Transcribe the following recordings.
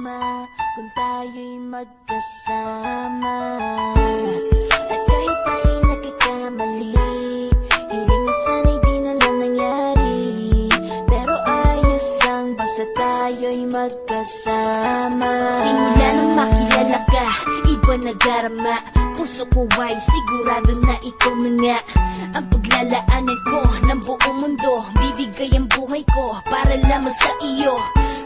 masama kung tayo'y magkasama. At kahit tayo'y nagkakamali Hiling na sana'y di na lang nangyari. Pero ayos lang basta tayo'y magkasama. Simula nang makilala ka, iba nadarama Puso ko ay sigurado na ikaw na nga. Ang paglalaanan ko ng buong mundo Bibigay ang buhay ko para lamang sa iyo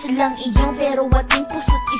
Distansya lang iyon pero ating puso't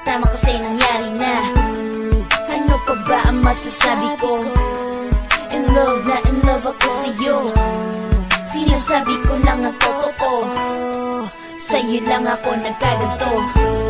maitatama kasi nangyari na. Ano pa ba ang masasabi ko? In love na in love ako sa'yo. Sinasabi ko lang ang totoo. Sa'yo lang ako nagkaganto. Mamahalin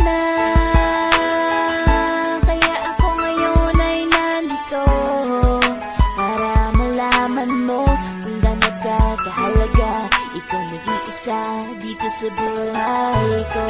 Para malaman mo kung gaano ka kahalaga. Ikaw nag-iisa dito sa buhay ko